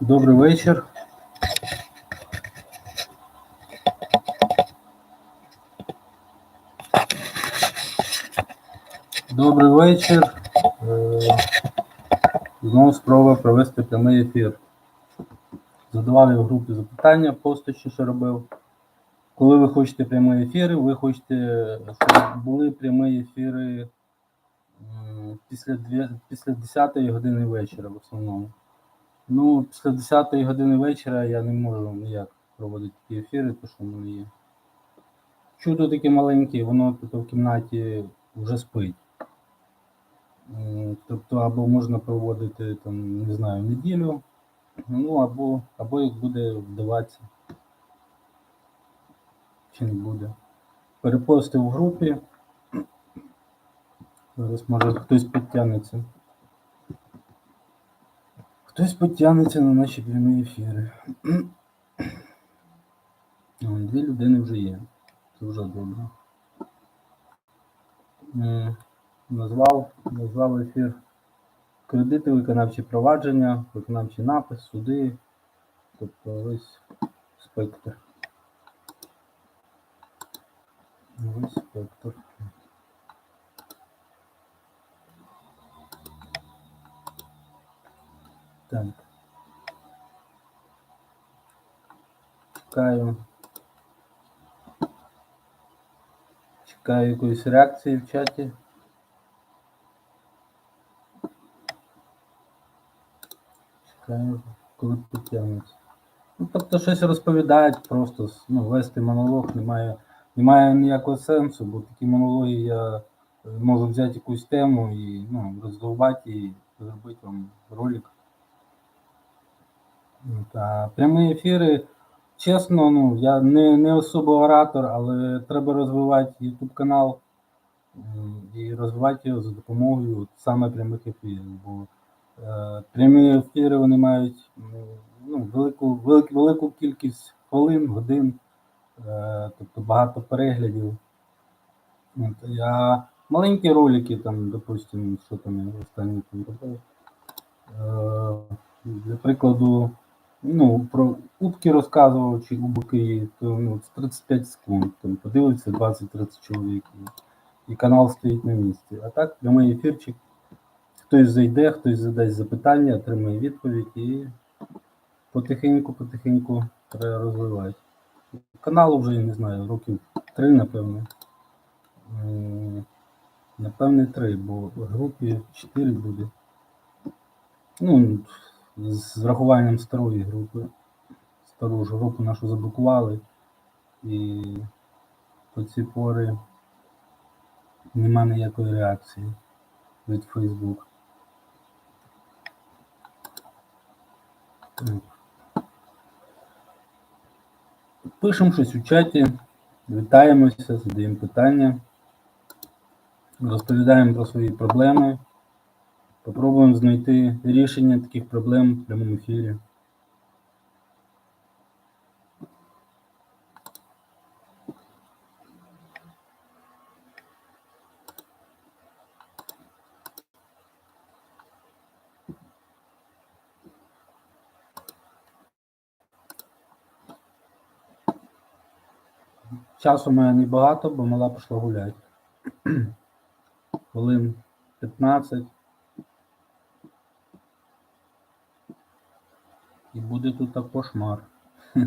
Добрий вечір. Добрий вечір. Е, Знову спроба провести прямий ефір. Задавав я в групі запитання, постачі, що робив. Коли ви хочете прямі ефіри, ви хочете, щоб були прямі ефіри після, дві- після 10 години вечора в основному. Ну, після 10 години вечора я не можу ніяк проводити такі ефіри, тому що в мене є. Чудо таке маленьке, воно тут в кімнаті вже спить. Тобто, або можна проводити там, не знаю, неділю, ну або, або як буде вдаватися. Чи не буде. Перепостив в групі. Зараз може хтось підтягнеться. Хтось підтягнеться на наші прямі ефіри. Дві людини вже є. Це вже добре. Назвав, назвав ефір кредити, виконавчі провадження, виконавчий напис, суди, тобто весь спектр. Весь спектр. Так. Чекаю. Чекаю якоїсь реакції в чаті. Чекаю, коли підтягнуться. Ну, тобто щось розповідають, просто ну, вести монолог немає, немає ніякого сенсу, бо такі монологи я е, можу взяти якусь тему і ну, роздовбати і зробити вам ролик. От, А прямі ефіри, чесно, ну, я не, не особо оратор, але треба розвивати YouTube канал і розвивати його за допомогою саме прямих ефірів. Бо е, прямі ефіри вони мають ну, велику, велику, велику кількість хвилин, годин, е, тобто багато переглядів. От, я маленькі ролики, там, допустимо, що там я останній там робив. Е, для прикладу, ну, про кубки розказував, чи кубки, то ну, 35 секунд. Там подивиться 20-30 чоловік. І, канал стоїть на місці. А так, прямий ефірчик. Хтось зайде, хтось задасть запитання, отримає відповідь і потихеньку-потихеньку треба розвивати. Каналу вже, я не знаю, років три, напевно. Напевне, три, бо в групі 4 буде. Ну, з врахуванням старої групи. Стару ж групу нашу заблокували. І по ці пори нема ніякої реакції від Facebook. Пишемо щось у чаті, вітаємося, задаємо питання, розповідаємо про свої проблеми. Попробуємо знайти рішення таких проблем в прямому ефірі. Часу в мене небагато, бо мала пішла гуляти. Хвилин 15. І буде тут кошмар.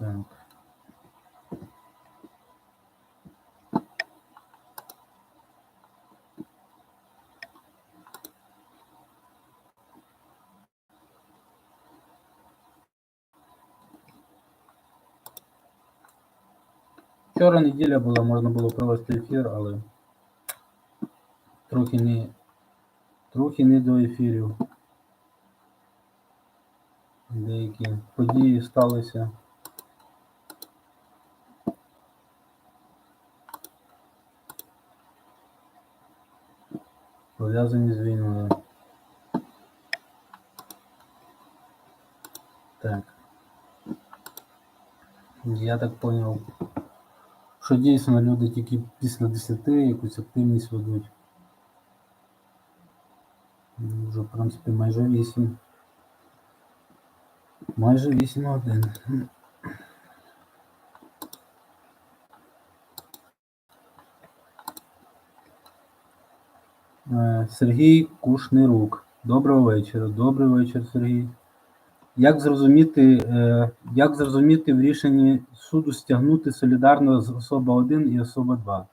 Так. Вчора неділя була, можна було провести ефір, але трохи не, трохи не до ефірів. Деякі події сталися. Пов'язані з війною. Так. Я так понял, що дійсно люди тільки після 10 якусь активність ведуть. Ну, Вже, в принципі, майже 8. Майже 8 годин. Е, Сергій Кушнирук. Доброго вечора. Добрий вечір, Сергій. Як зрозуміти, е, як зрозуміти в рішенні суду стягнути солідарно з особа 1 і особа 2?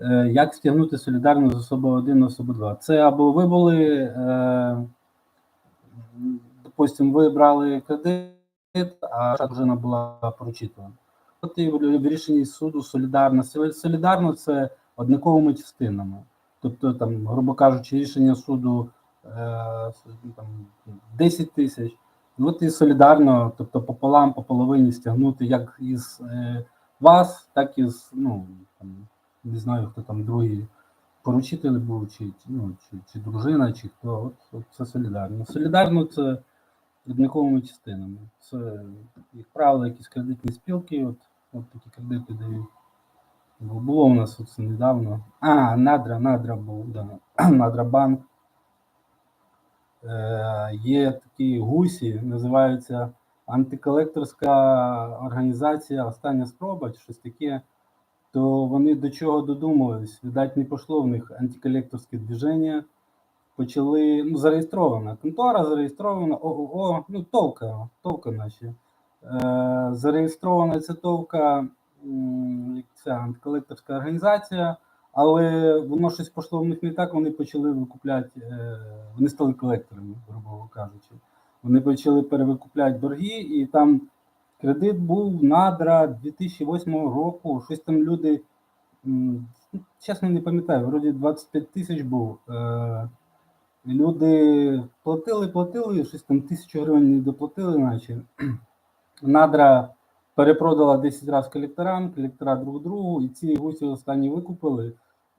Е, Як стягнути солідарно з особа 1 і особа 2? Це або ви були, е, допустим, ви брали кредит, а дружина була прочитана. От і в рішенні суду солідарно. Солі- Солідарно це однаковими частинами. Тобто, там, грубо кажучи, рішення суду там, 10 тисяч. Ну, от і солідарно, тобто пополам, по половині стягнути як із е, вас, так і з, ну, там, не знаю, хто там другий поручитель був, чи, ну, чи, чи дружина, чи хто. От, от це солідарно. Солідарно це однаковими частинами. Це, як правило, якісь кредитні спілки, от, от такі кредити дають. Було у нас оце недавно. А, Надра, Надра був, да. Надра банк. Е, є такі гусі, називаються антиколекторська організація Остання спроба щось таке. То вони до чого додумались? Видать, не пішло в них антиколекторське движення. Почали, ну, зареєстрована. Контора зареєстрована, ООО, ну, товка, товка наші. Е, зареєстрована ця товка, ця антиколекторська організація, але воно щось пішло в них не так, вони почали викупляти, е, вони стали колекторами, грубо кажучи. Вони почали перевикупляти борги, і там кредит був надра 2008 року. Щось там люди, чесно не пам'ятаю, вроді 25 тисяч був. Е, Люди платили, платили, щось там тисячу гривень не доплатили, наче. Надра перепродала 10 разів колекторам, колектора друг другу, і ці гусі останні викупили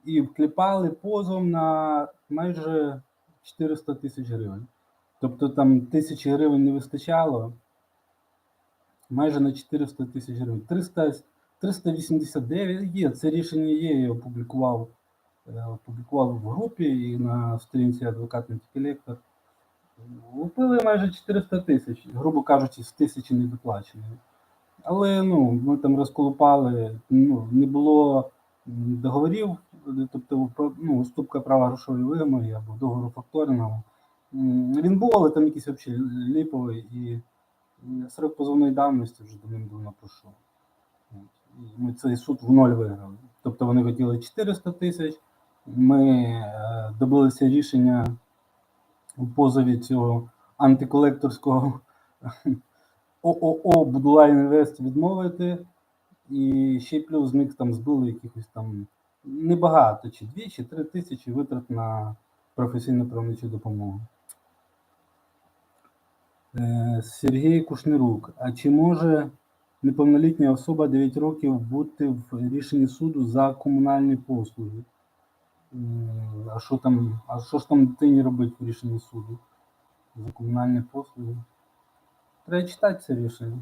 і вкліпали позовом на майже 400 тисяч гривень. Тобто там тисячі гривень не вистачало, майже на 400 тисяч гривень. 300, 389 є, це рішення є, я опублікував, е, опублікував в групі і на сторінці адвокат Антиколектор. Лупили майже 400 тисяч, грубо кажучи, з тисячі недоплаченої. Але ну, ми там розколупали, ну, не було договорів, тобто про- ну, уступка права грошової вимоги або договору факторингу. Він був, але там якийсь взагалі ліповий і срок позовної давності вже давним-давно пройшов. І Ми цей суд в ноль виграли. Тобто вони хотіли 400 тисяч. Ми е, добилися рішення у позові цього антиколекторського ООО Будула Інвест відмовити. І ще плюс з них там збили якихось там небагато, чи 2, чи 3 тисячі витрат на професійну правничу допомогу. Е, Сергій Кушнирук. А чи може неповнолітня особа 9 років бути в рішенні суду за комунальні послуги? А що там, а що ж там дитині робити в рішенні суду? За комунальні послуги? Треба читати це рішення.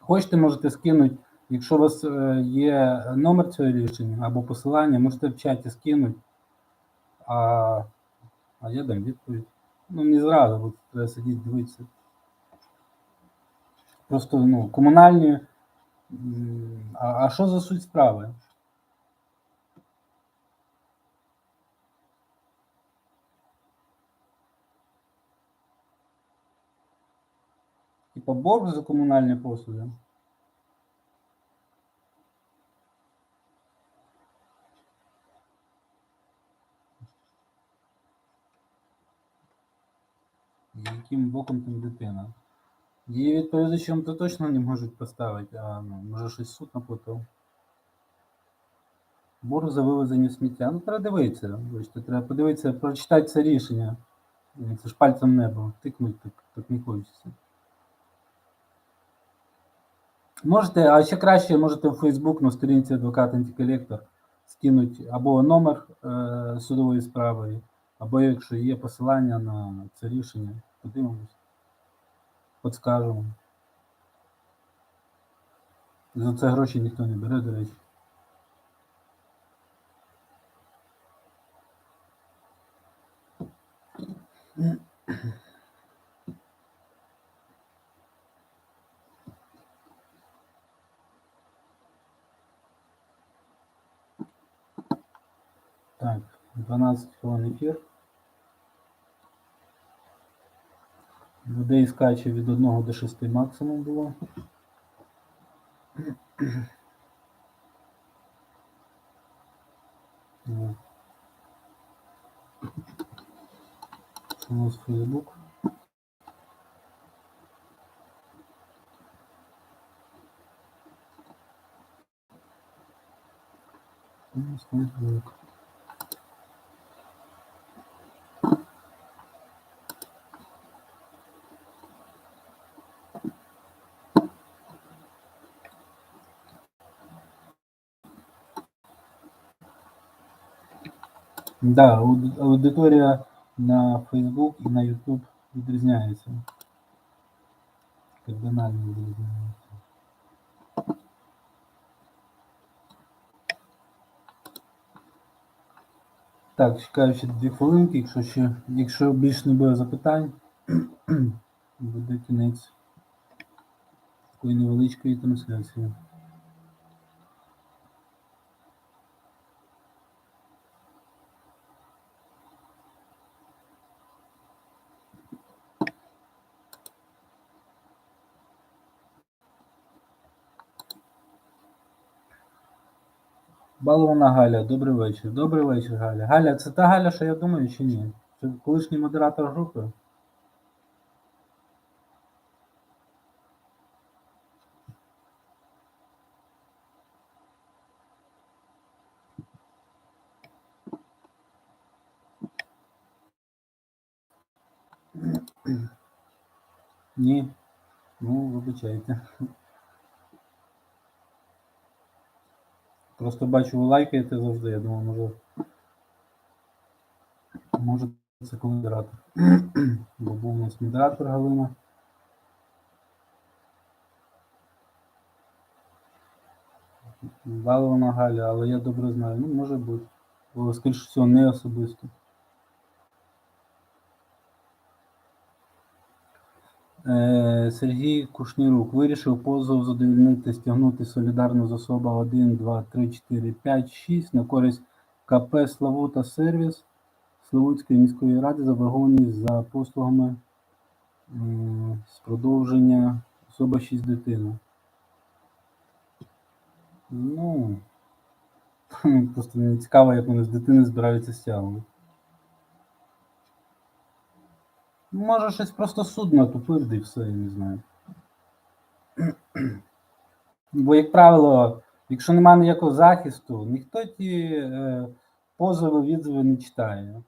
Хочете, можете скинути, якщо у вас е, є номер цього рішення або посилання, можете в чаті скинути, а, а я дам відповідь. Ну, не зразу, бо треба сидіти дивитися. Просто ну, комунальні. А, а що за суть справи? Типа борг за комунальні послуги? Яким боком там дитина? Її відповідачем то точно не можуть поставити, а ну, може щось суд наплатив. Борг за вивезення сміття. Ну, треба дивитися. Бачите, треба подивитися, прочитати це рішення. Це ж пальцем небо. Тикнуть так, так не хочеться. Можете, а ще краще можете в Facebook на сторінці адвокат антиколектор скинуть або номер е, судової справи, або якщо є посилання на це рішення, подивимось, підскажемо. За це гроші ніхто не бере, до речі. Так, 12 хвилин ефір. Людей скаче від 1 до 6 максимум було. У нас Facebook. У нас. Да, ауди- аудиторія на Facebook і на YouTube відрізняється. Кардинально відрізняється. Так, чекаю ще дві хвилинки, якщо ще, якщо більше не буде запитань, буде кінець такої невеличкої трансляції. Балована Галя, добрий вечір. Добрий вечір, Галя. Галя, це та Галя, що я думаю, чи ні? Це колишній модератор групи? Ні. Ну, вибачайте. Просто бачу, ви лайкаєте завжди, я думаю, може. Може це коли модератор. Бо був у нас модератор Галина. Балована Галя, але я добре знаю. Ну, може бути. Бо, скоріше всього, не особисто. Сергій Кушнірук вирішив позов задовільнити, стягнути солідарну з особа 1, 2, 3, 4, 5, 6 на користь КП Славута Сервіс Славутської міської ради заборгованість за послугами з продовження особа 6 дитина. Ну, просто мені цікаво, як вони з дитини збираються стягувати. Може, щось просто суд натупив, і все, я не знаю. Бо, як правило, якщо немає ніякого захисту, ніхто ті е, позови, відзиви не читає.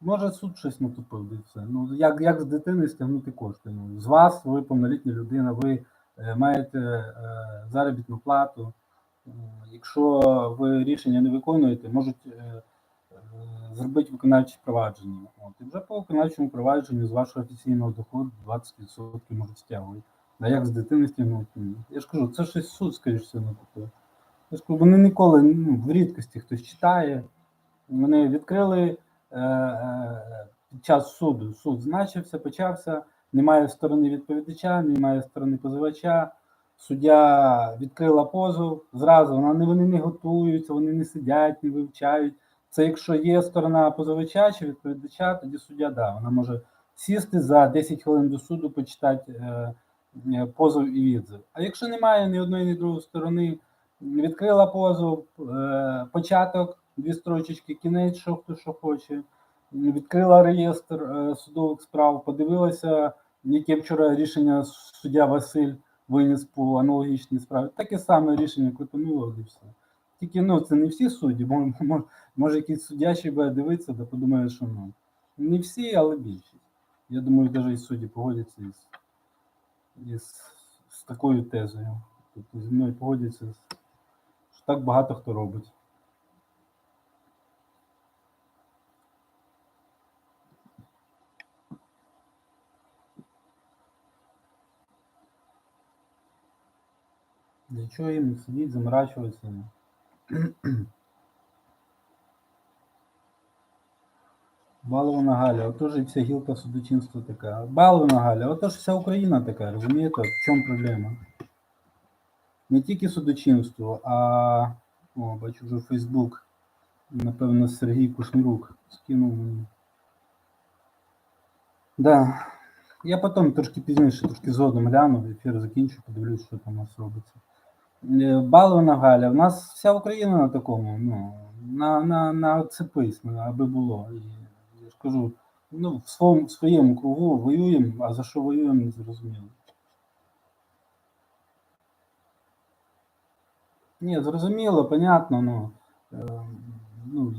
Може, суд щось натупив, і все. Ну, як, як з дитини стягнути кошти? Ну, з вас, ви повнолітня людина, ви е, маєте е, заробітну плату. М, Якщо ви рішення не виконуєте, можуть е, е, зробити виконавче провадження. От, і вже по виконавчому провадженню з вашого офіційного доходу 20% можуть стягувати. А як з дитини стягнути? Я ж кажу, це щось суд, скоріш всього, натупив. Я ж кажу, вони ніколи, ну, в рідкості хтось читає. Вони відкрили е, е, під час суду. Суд значився, почався, немає сторони відповідача, немає сторони позивача. Суддя відкрила позов, зразу вона не вони не готуються, вони не сидять, не вивчають. Це якщо є сторона позивача чи відповідача, тоді суддя да, вона може сісти за 10 хвилин до суду, почитати е, е, позов і відзив. А якщо немає ні одної, ні другої сторони, відкрила позов, е, початок, дві строчечки, кінець, що хто що хоче, відкрила реєстр е, судових справ, подивилася, яке вчора рішення суддя Василь виніс по аналогічній справі. Таке саме рішення Клепанилова і все. Тільки ну, це не всі судді, бо може, якийсь ще буде дивитися, та подумає, що ну. Не всі, але більшість. Я думаю, навіть і судді погодяться із, із, з такою тезою. Тобто зі мною погодяться, що так багато хто робить. Для чого їм сидіти, заморачуватися? Балована Галя, отож і вся гілка судочинства така. Балована Галя, отож вся Україна така, розумієте? В чому проблема? Не тільки судочинство, а. О, бачу вже Фейсбук. Напевно, Сергій Кушнірук скинув мені. Да. Я потім трошки пізніше, трошки згодом гляну, ефір закінчу, подивлюсь, що там у нас робиться. Е, Балована Галя, в нас вся Україна на такому, ну, на, на, на цепись, аби було. Кажу, ну, в своєму, в своєму кругу воюємо, а за що воюємо, не зрозуміло. Ні, зрозуміло, понятно, ну, е, ну,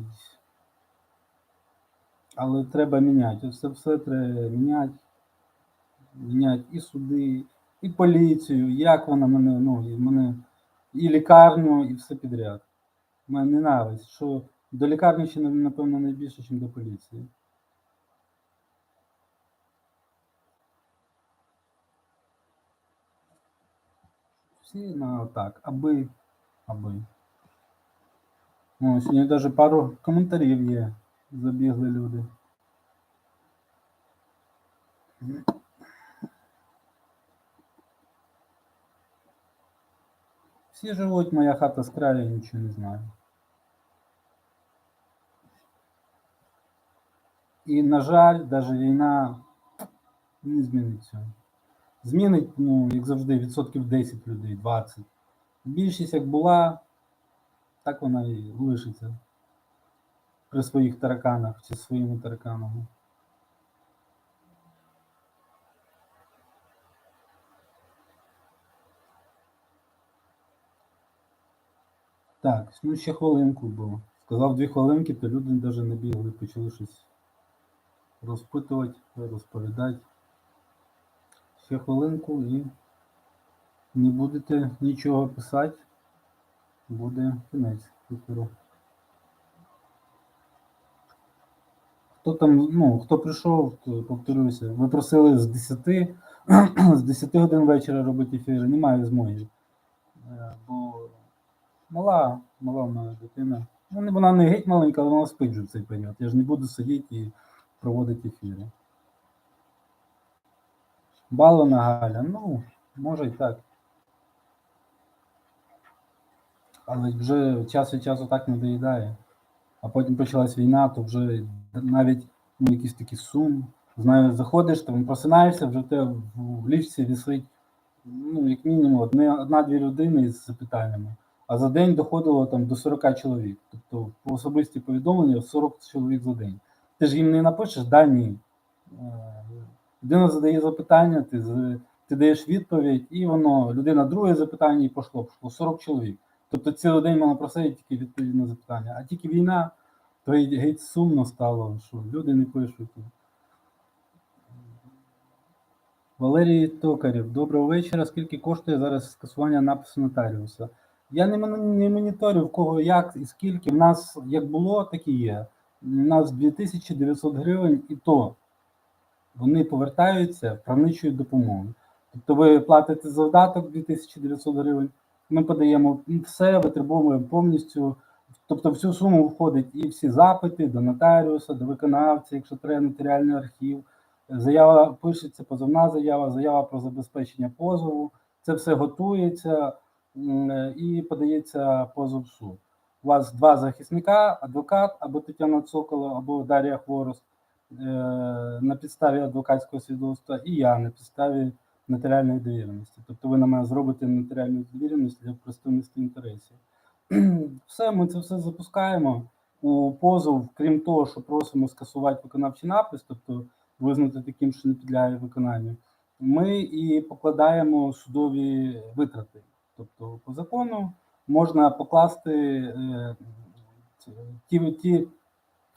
але треба міняти. Все, все треба міняти. Міняти і суди, і поліцію, як вона мене, ну, і мене, і лікарню, і все підряд. Мене не нравиться, що до лікарні ще, напевно, найбільше, ніж до поліції. Всі на так, аби, аби. О, сьогодні навіть пару коментарів є. Забігли люди. Всі живуть, моя хата з краю, я нічого не знаю. І, на жаль, навіть війна не змінить цього. Змінить, ну, як завжди, відсотків 10 людей, 20. Більшість як була, так вона і лишиться при своїх тараканах чи своїми тараканами. Так, ну ще хвилинку було. Сказав дві хвилинки, то люди навіть не бігли, почали щось розпитувати, розповідати. Ще хвилинку і не будете нічого писати, буде кінець ефіру. Хто там, ну, хто прийшов, то повторюся, ви просили з 10, з 10 годин вечора робити ефіри, немає змоги. Е, Бо мала, мала в мене дитина. Ну, вона не геть маленька, але вона спить в цей період. Я ж не буду сидіти і проводити ефіри. Балована Галя, ну, може і так. Але вже час від часу так не доїдає. А потім почалась війна, то вже навіть ну, якийсь такий сум. Знаю, заходиш, там просинаєшся, вже тебе в ліжці висить, ну, як мінімум, одна-дві людини з запитаннями. А за день доходило там до 40 чоловік. Тобто по особисті повідомлення 40 чоловік за день. Ти ж їм не напишеш, да, ні. Е, Людина задає запитання, ти, ти даєш відповідь, і воно, людина друге запитання і пішло, пішло 40 чоловік. Тобто цілий день можна просидіти тільки відповідь на запитання. А тільки війна, то геть геть сумно стало, що люди не пишуть. Валерій Токарєв, доброго вечора. Скільки коштує зараз скасування напису нотаріуса? Я не, не моніторю, в кого як і скільки. В нас як було, так і є. У нас 2900 гривень, і то вони повертаються правничою допомогою. Тобто ви платите завдаток 2900 гривень, ми подаємо все, витребовуємо повністю. Тобто всю суму входить і всі запити до нотаріуса, до виконавця, якщо треба нотаріальний архів. Заява пишеться, позовна заява, заява про забезпечення позову. Це все готується і подається позов в суд. У вас два захисника, адвокат або Тетяна Цокола, або Дар'я Хворост на підставі адвокатського свідоцтва, і я на підставі нотаріальної довіреності. Тобто ви на мене зробите нотаріальну довіреність для представництва інтересів. Все, ми це все запускаємо у позов, крім того, що просимо скасувати виконавчий напис, тобто визнати таким, що не підлягає виконанню. Ми і покладаємо судові витрати. Тобто, по закону можна покласти е, ті, ті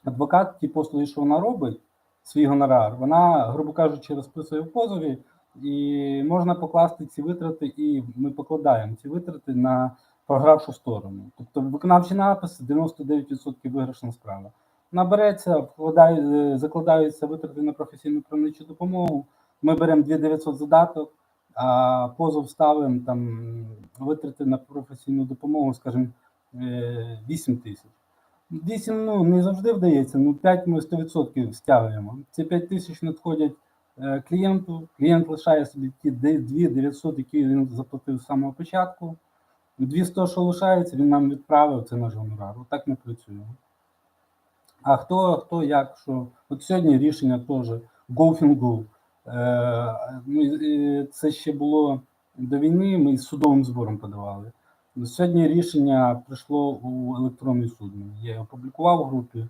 адвокат, ті послуги, що вона робить, свій гонорар, вона, грубо кажучи, розписує в позові, і можна покласти ці витрати, і ми покладаємо ці витрати на програвшу сторону. Тобто виконавчий напис 99% виграшна справа. Набереться, вкладає, е, закладаються витрати на професійну правничу допомогу. Ми беремо 2900 задаток, а позов ставимо там витрати на професійну допомогу, скажімо, е, 8 тисяч. 8 ну, не завжди вдається, ну 5 ми 100% стягуємо. Ці 5 тисяч надходять е, клієнту, клієнт лишає собі ті 2 900, які він заплатив з самого початку. 200, що лишається, він нам відправив, це наш гонорар. Отак ми працюємо. А хто, хто як, що? От сьогодні рішення теж go. Е, ну, це ще було до війни, ми з судовим збором подавали. Сьогодні рішення прийшло у електронний суд. Я його опублікував в групі.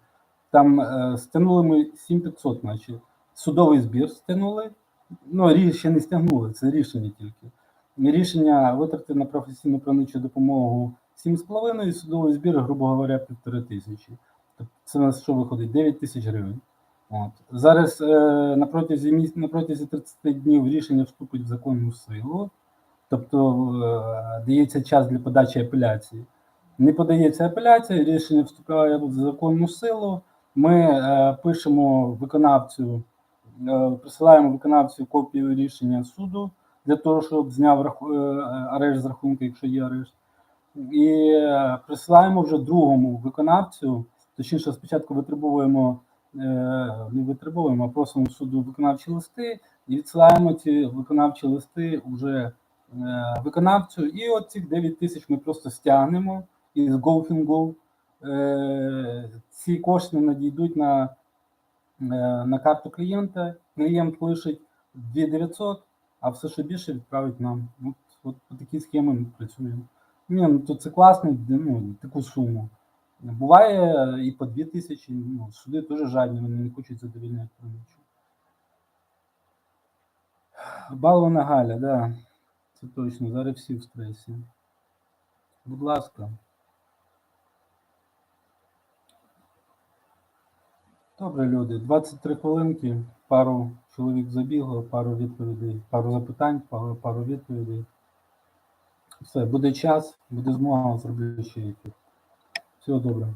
Там е, стягнули ми 7500, наче судовий збір стягнули. Ну, ще не стягнули, це рішення тільки. Рішення витрати на професійну правничу допомогу 7,5, судовий збір, грубо говоря, півтори тисячі. Тобто це у нас що виходить? 9 тисяч гривень. От. Зараз е, на протязі 30 днів рішення вступить в законну силу, тобто е, дається час для подачі апеляції. Не подається апеляція, рішення вступає в законну силу. Ми е, пишемо виконавцю, е, присилаємо виконавцю копію рішення суду для того, щоб зняв раху- е, арешт з рахунку, якщо є арешт. І е, присилаємо вже другому виконавцю, точніше, спочатку витребуємо, е, не витребуємо, а просимо суду виконавчі листи і відсилаємо ці виконавчі листи вже виконавцю. І от цих 9 тисяч ми просто стягнемо із GoFinGo. Е, Ці кошти надійдуть на, е, на карту клієнта. Клієнт лишить 2900, а все, що більше, відправить нам. От, от по такій схемі ми працюємо. Ні, ну то це класно, ну, таку суму. Буває і по 2 тисячі, ну, суди теж жадні, вони не хочуть задовільняти. Балвана Галя, да. Це точно, зараз всі в стресі. Будь ласка. Добре, люди. 23 хвилинки, пару чоловік забігло, пару відповідей, пару запитань, пару, пару відповідей. Все, буде час, буде змога зробити ще ефір. Всього доброго.